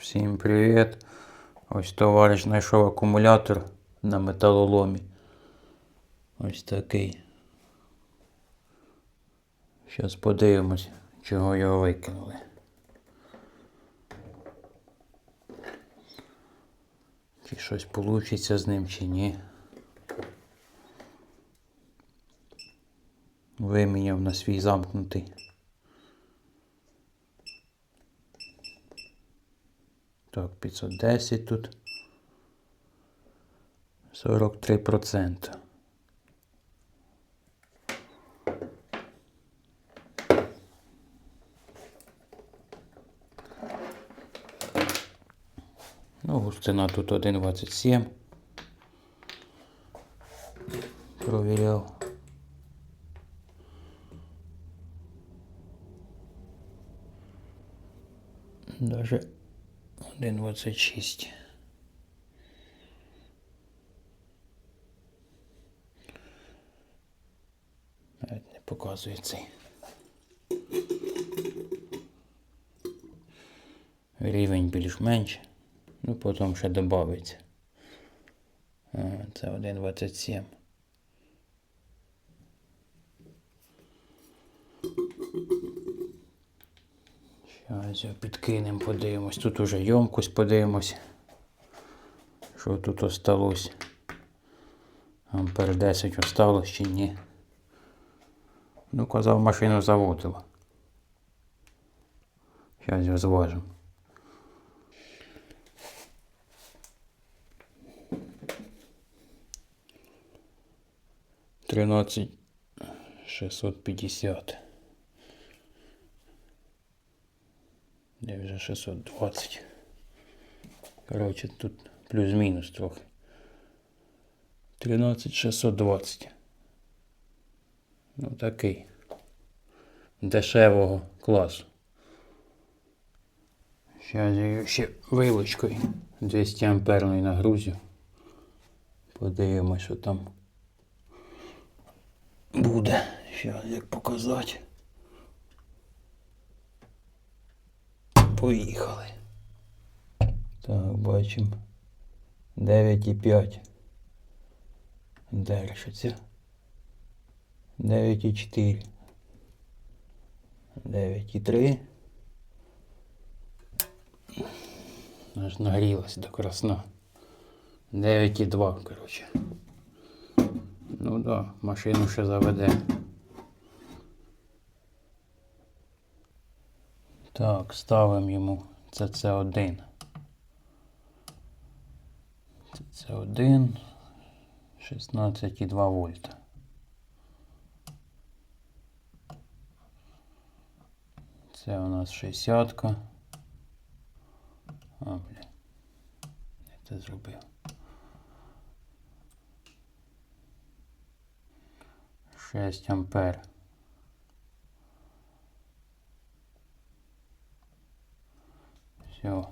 Всім привіт! Ось товариш знайшов акумулятор на металоломі. Ось такий. Зараз подивимось, чого його викинули. Чи щось вийде з ним, чи ні. Виміняв на свій замкнутий. Так, 510 тут. 43%. Ну, густина тут 1,27. Провіряв. Даже 1,26. Навіть не показує цей. Рівень більш-менш. Ну, потім ще додається. Це 1,27. Зараз його підкинемо, подивимось. Тут уже ємкость подивимось. Що тут осталось? Ампер 10 осталось чи ні. Ну, казав, машину заводила. Зараз його зважимо. Тринадцять шестьсот пятьдесят. Де вже 620. Коротше, тут плюс-мінус трохи. 13620. Ну такий. Дешевого класу. Зараз я її ще вилочкою 200 амперної нагрузю. Подивимось, що там буде. Зараз як показати. Поїхали. Так, бачимо. 9,5. Держиться. 9,4. 9,3. Аж нагрілась до красна. 9,2, коротше. Ну да, машину ще заведе. Так, ставимо йому CC1. CC1 16,2 вольта. Це у нас 60. А, блін. Я це зробив. Шесть ампер. Все.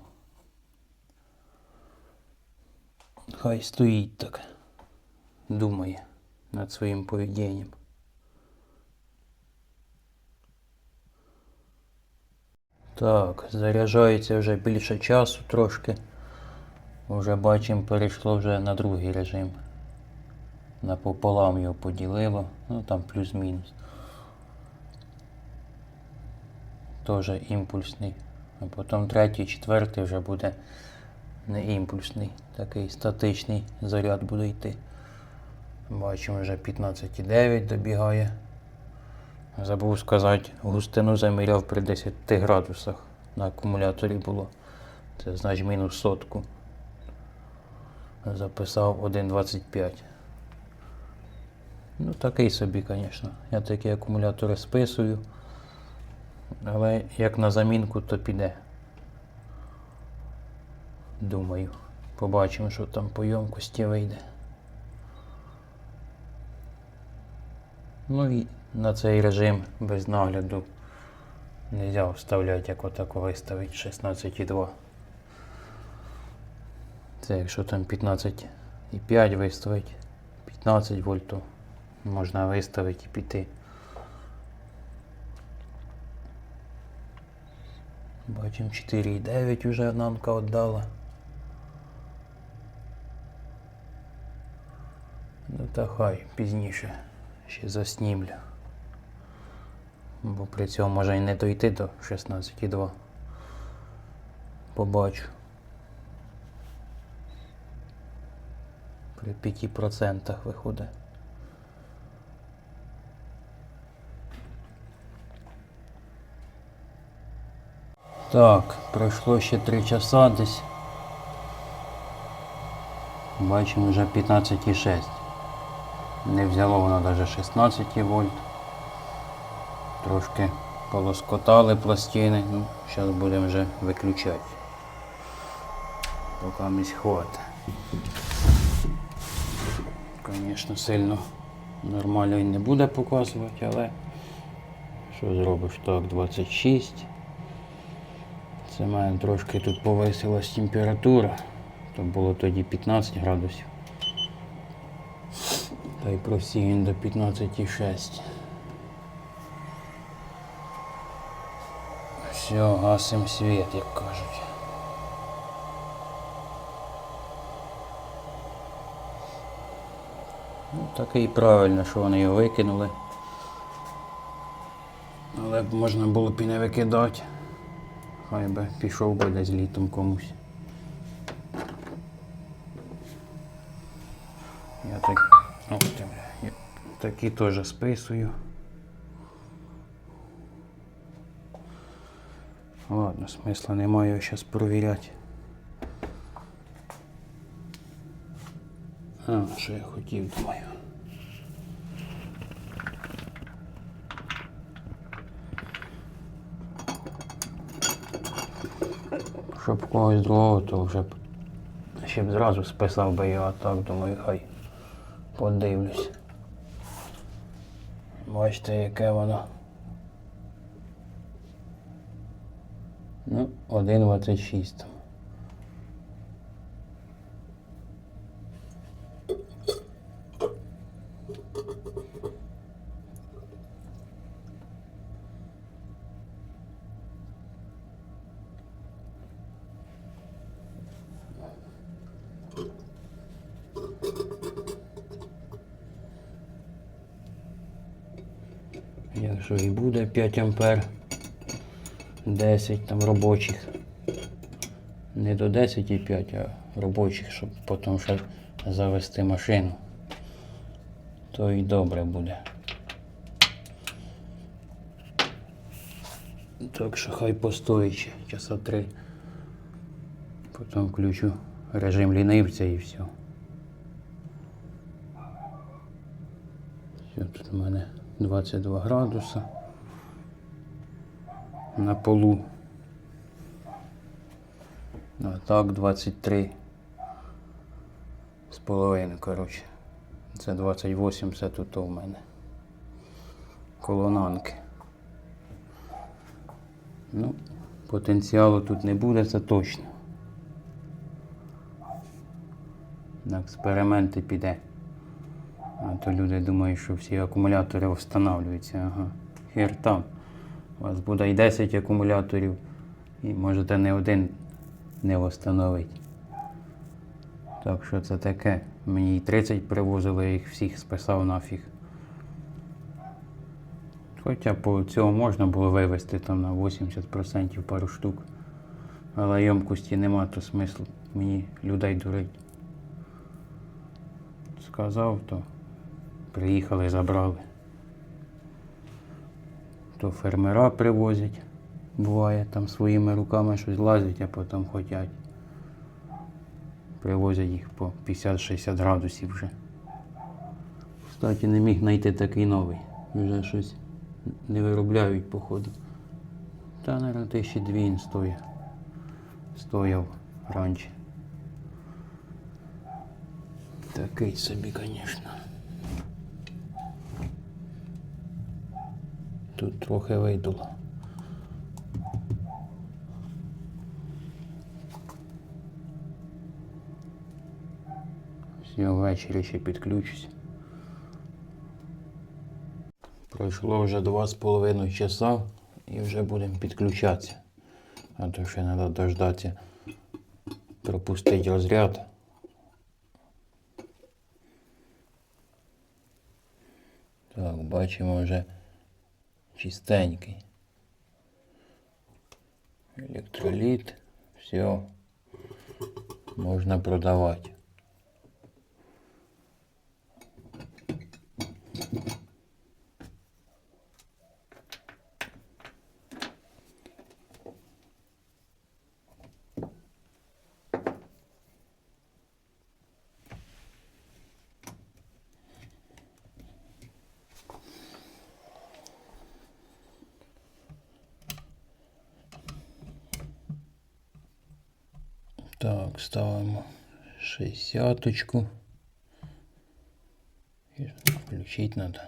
Хай стоїть так. Думає над своїм поведінням. Так, заряджається вже більше часу трошки. Вже бачимо, перейшло вже на другий режим. Напополам його поділило. Ну там плюс-мінус. Теж імпульсний. А потім третій, четвертий вже буде не імпульсний, такий статичний заряд буде йти. Бачимо, вже 15,9 добігає. Забув сказати, густину заміряв при 10 градусах на акумуляторі було. Це значить мінус сотку. Записав 1,25. Ну такий собі, звісно. Я такі акумулятори списую. Але як на замінку, то піде. Думаю. Побачимо, що там по ємкості вийде. Ну і на цей режим без нагляду не можна вставляти, як отако виставити 16,2. Це якщо там 15,5 виставити, 15 вольт, можна виставити і піти. Бачимо 4,9 вже нанка віддала. Ну та хай пізніше ще заснімлю. Бо при цьому може і не дойти до 16,2. Побачу. При 5% виходить. Так, пройшло ще 3 часа десь. Бачимо вже 15,6. Не взяло воно навіть 16 вольт. Трошки полоскотали пластини. Ну, зараз будемо вже виключати. Поки місь хватить. Звісно, сильно нормально він не буде показувати, але що зробиш? Так, 26. Це мене трошки тут повисилась температура. То було тоді 15 градусів. Та й просів він до 15,6. Все, гасим світ, як кажуть. Ну, таке і правильно, що вони його викинули. Але б можна було б і не викидати. Хай би пішов би десь літом комусь. Я так. О, ти, бля, такі теж списую. Ладно, смисла немає його зараз провіряти. А, що я хотів, думаю. Щоб когось другого, то вже б ще б зразу списав би його, а так думаю, хай подивлюсь. Бачите, яке воно. Ну, 1,26 Якщо і буде 5 ампер, 10 там робочих. Не до 10,5, а робочих, щоб потім ще завести машину. То і добре буде. Так що хай постоїть ще часа три. Потім включу режим лінивця і все. Все, тут у мене 22 градуса на полу. А так 23 з половиною, коротше. Це 28, це тут у мене. Колонанки. Ну, потенціалу тут не буде, це точно. На експерименти піде. А то люди думають, що всі акумулятори встановлюються. Ага. Хер там. У вас буде і 10 акумуляторів, і можете не один не встановити. Так що це таке. Мені і 30 привозили, я їх всіх списав нафіг. Хоча по цього можна було вивезти там на 80% пару штук. Але ємкості нема, то смислу мені людей дурить. Сказав, то приїхали, забрали. То фермера привозять, буває, там своїми руками щось лазять, а потім хотять. Привозять їх по 50-60 градусів вже. Кстати, не міг знайти такий новий. Вже щось не виробляють, походу. Та, мабуть, тисячі дві він стоїть. Стояв раніше. Такий собі, звісно. Тут трохи видуло. Все, ввечері ще підключусь. Пройшло вже два з половиною часа і вже будемо підключатися. А то ще треба дождатися, пропустити розряд. Так, бачимо вже чистенький. Електроліт, все, можна продавати. Так, ставимо шестьдесяточку. І Включить надо.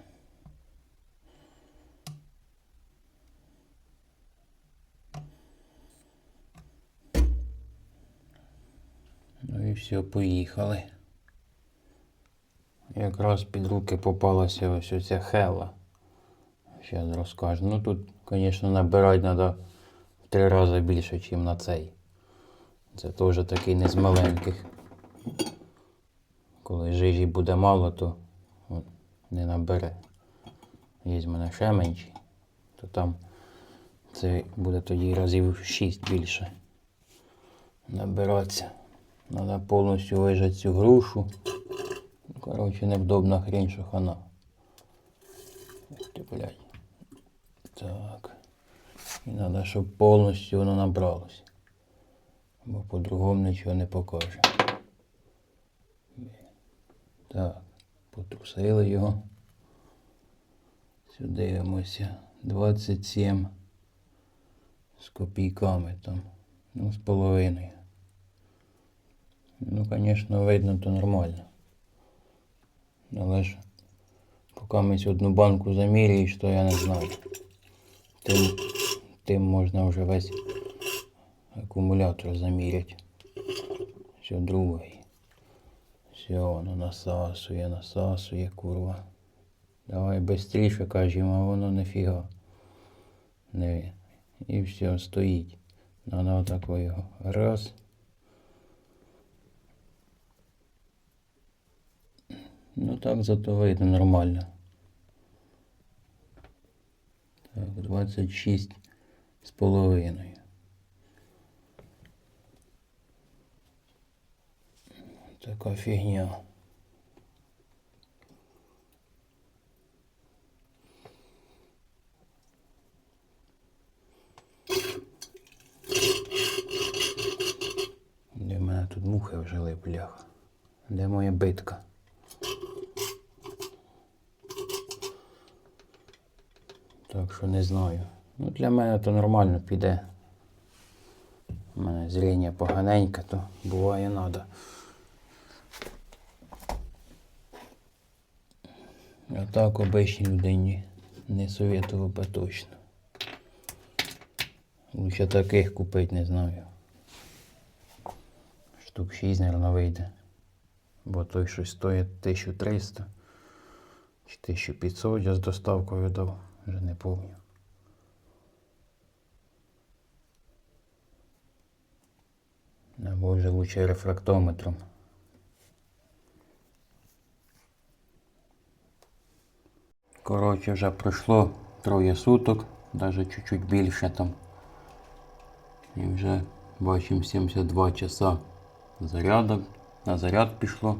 Ну і все, поїхали. Якраз під руки попалася ось оця хела. Зараз розкажу. Ну тут, звісно, набирати треба в три рази більше, ніж на цей. Це теж такий не з маленьких. Коли жижі буде мало, то не набере. Є в ще менший, то там це буде тоді разів 6 більше набиратися. Треба повністю вижати цю грушу. Ну, Коротше, невдобна хрень, що хана. Так. І треба, щоб повністю воно набралося. Бо по-другому нічого не покаже. Так, потрусили його. Сюди дивимося. 27 з копійками там. Ну, з половиною. Ну, звісно, видно, то нормально. Але ж поки ми одну банку заміряєш, то я не знаю. Тим, тим можна вже весь акумулятор заміряти. Все другий. Все, воно насасує, насасує, курва. Давай швидше кажемо, а воно нифіга. Не. І все, стоїть. Надо отако його. Раз. Ну так зато видно нормально. Так, 26 з половиною. Така фігня. Де в мене тут мухи вжили, бляха? Де моя битка? Так що не знаю. Ну для мене то нормально піде. У мене зріння поганеньке, то буває надо. А так обичній людині не советував би точно. Лучше таких купити не знаю. Штук 6, мабуть, вийде. Бо той щось стоїть 1300 чи 1500 я з доставкою дав, вже не пам'ятаю. Або вже лучше рефрактометром. Коротше, вже пройшло троє суток, навіть чуть-чуть більше там. І вже бачимо 72 часа зарядок. На заряд пішло.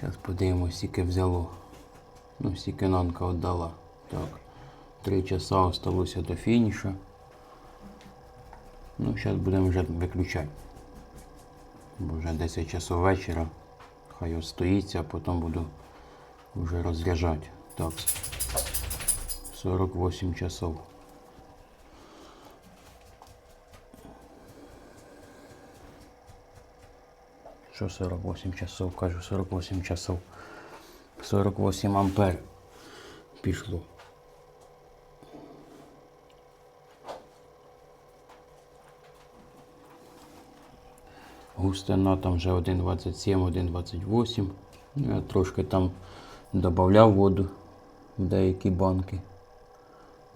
Зараз подивимось, скільки взяло. Ну, скільки нанка віддала. Так. Три часа осталося до фінішу. Ну, зараз будемо вже виключати. Бо вже 10 часов вечора. Хай стоїться, а потім буду вже розряджати. Так. 48 часов. Що 48 часов? Кажу 48 часов. 48 ампер пішло. Густина там вже 1,27, 1,28. Ну, Я трошки там додавав воду в деякі банки.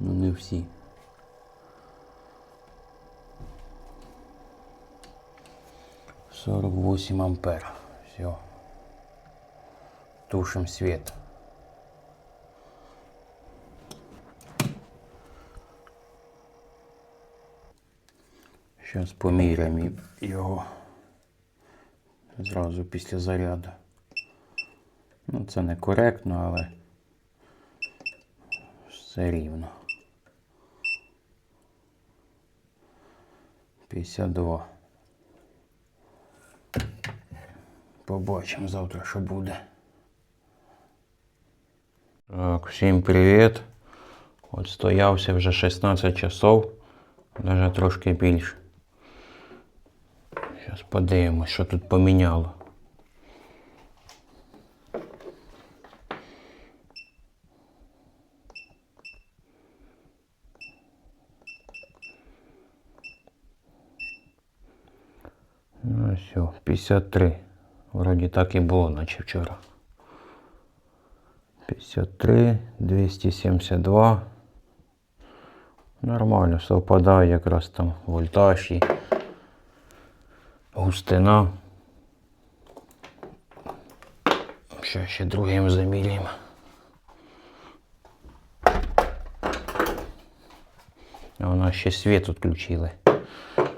Ну не всі. Сорок восемь ампер. Все. Тушим свет. Зараз поміряємо його зразу після заряду. Ну, це не коректно, але все рівно. 52. Побачимо завтра, що буде. Так, всім привіт. От стоявся вже 16 часов, навіть трошки більше. Зараз подивимось, що тут поміняло. Ну все, 53. Вроді так і було, наче вчора. 53, 272. Нормально, совпадає якраз там вольтаж густина. Ще ще другим заміряємо. У нас ще світ відключили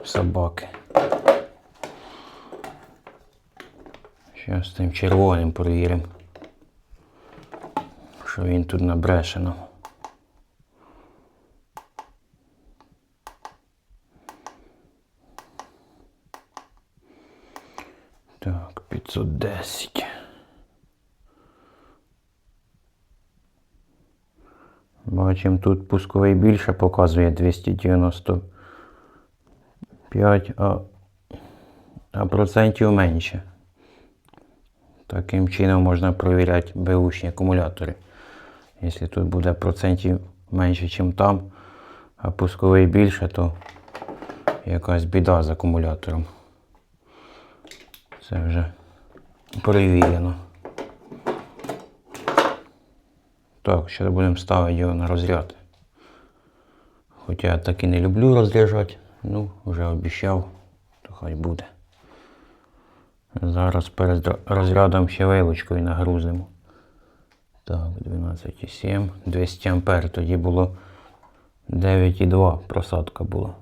собаки. Зараз тим червоним перевіримо. Що він тут набреше Так, 510. Бачимо, тут пусковий більше показує 295, а, а процентів менше. Таким чином можна перевіряти беушні акумулятори. Якщо тут буде процентів менше, ніж там, а пусковий більше, то якась біда з акумулятором. Це вже перевірено. Так, зараз будемо ставити його на розряд. Хоча я так і не люблю розряджати, ну, вже обіцяв, то хай буде. Зараз перед розрядом ще вилочкою нагрузимо. Так, 12,7, 200 ампер. Тоді було 9,2 просадка була.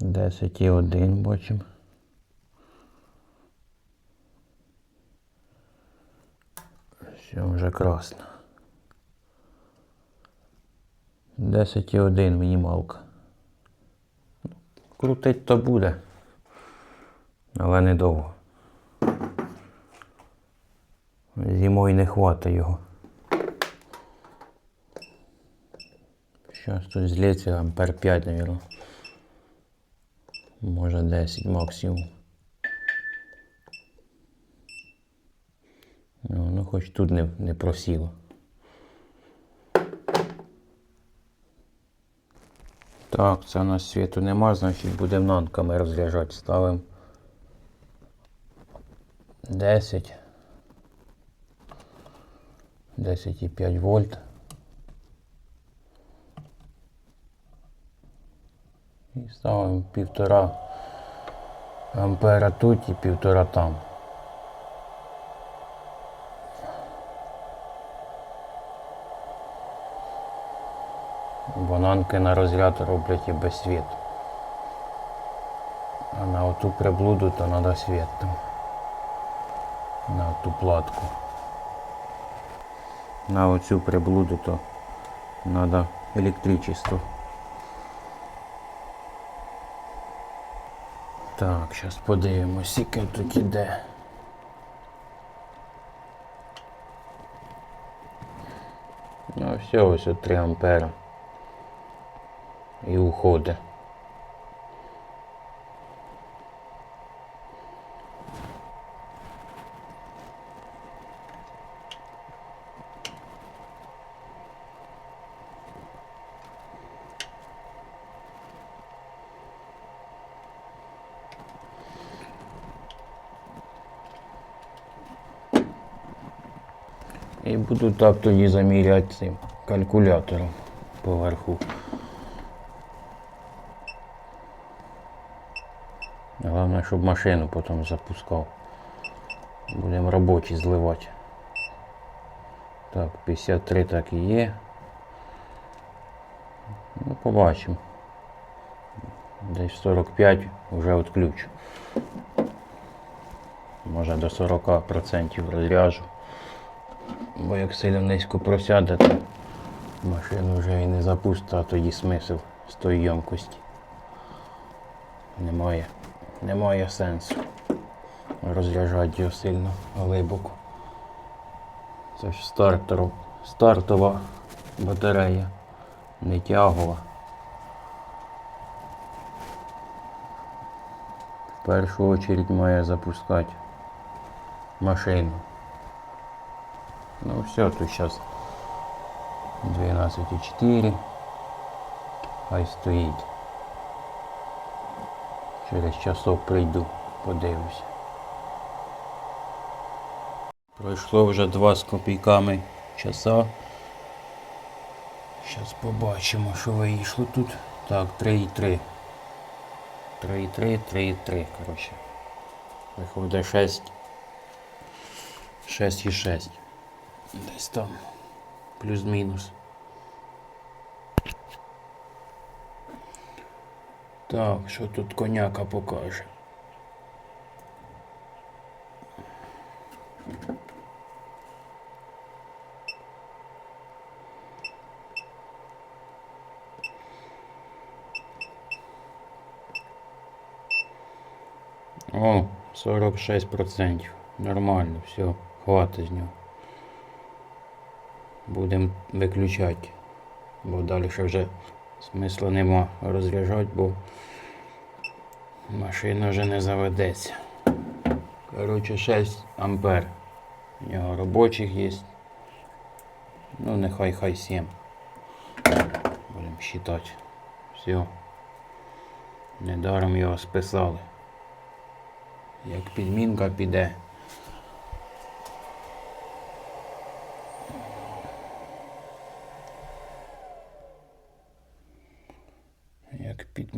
Десять і один бачимо. Все вже красно. 10,1 мінімалка. Крутить то буде, але недовго. Зимою не хватить його. Зараз тут злється ампер 5, мабуть. Може 10 максимум. Ну, ну хоч тут не, не просіло. Так, це у нас світу нема, значить будемо нанками розряджати. Ставимо 10. 10,5 вольт. І ставимо півтора ампера тут і півтора там. Бананки на розряд роблять і без світу. А на оту приблуду то треба світ там. На ту платку. На оцю приблуду то треба електричество. Так, зараз подивимось, скільки тут іде. Ну все, ось от 3 ампера. І уходить. Буду так тоді заміряти цим калькулятором поверху. Головне, щоб машину потім запускав. Будемо робочі зливати. Так, 53 так і є. Ну, побачимо. Десь 45 вже відключу. Може до 40% розряжу. Бо як сильно низько просяде, то машину вже і не запустить, а тоді смисл з тої ємкості. Немає, немає сенсу розряджати його сильно глибоко. Це ж стартер, стартова батарея, не тягова. В першу очередь має запускати машину. Ну все, тут зараз 12,4. Хай стоїть. Через часок прийду, подивлюся. Пройшло вже два з копійками часа. Зараз побачимо, що вийшло тут. Так, 3,3. 3,3, 3,3, коротше. Виходить 6. 6,6. Десь там. Плюс-мінус. Так, що тут коняка покаже? О, 46%. Нормально, все, хватить з нього. Будемо виключати. Бо далі ще вже смисла нема розряджати, бо машина вже не заведеться. Коротше, 6 ампер. У нього робочих є. Ну, нехай хай 7. Будемо считати. Все. Недаром його списали. Як підмінка піде.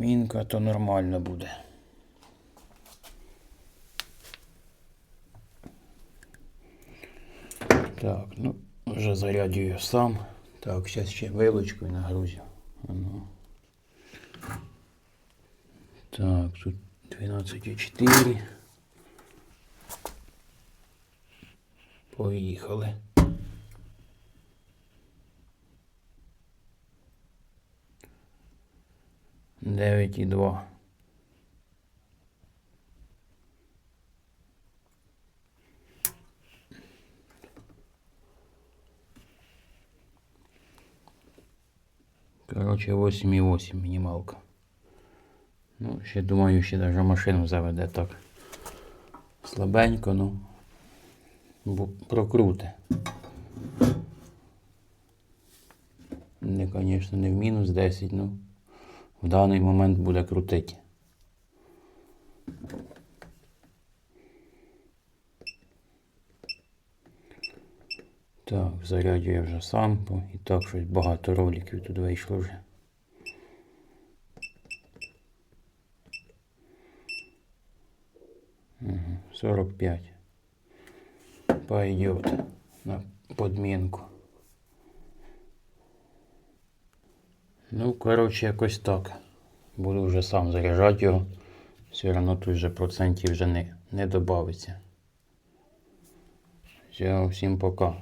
Як підмінка, то нормально буде. Так, ну, вже зарядю сам. Так, зараз ще вилочкою нагрузю. Ану. Так, тут 12,4. Поїхали. Дев'ять і два. Короче, 8,8 мінімалка. Ну, ще думаю, ще даже машину заведе так. Слабенько, ну. Прокруте. Не, звісно, не в мінус 10, ну в даний момент буде крутити. Так, зарядю я вже сам, бо і так щось багато роликів тут вийшло вже. Угу, 45. Пойдет на подмінку. Ну, коротше, якось так. Буду вже сам заряджати його. Все одно тут вже процентів вже не, не додається. Все, всім пока.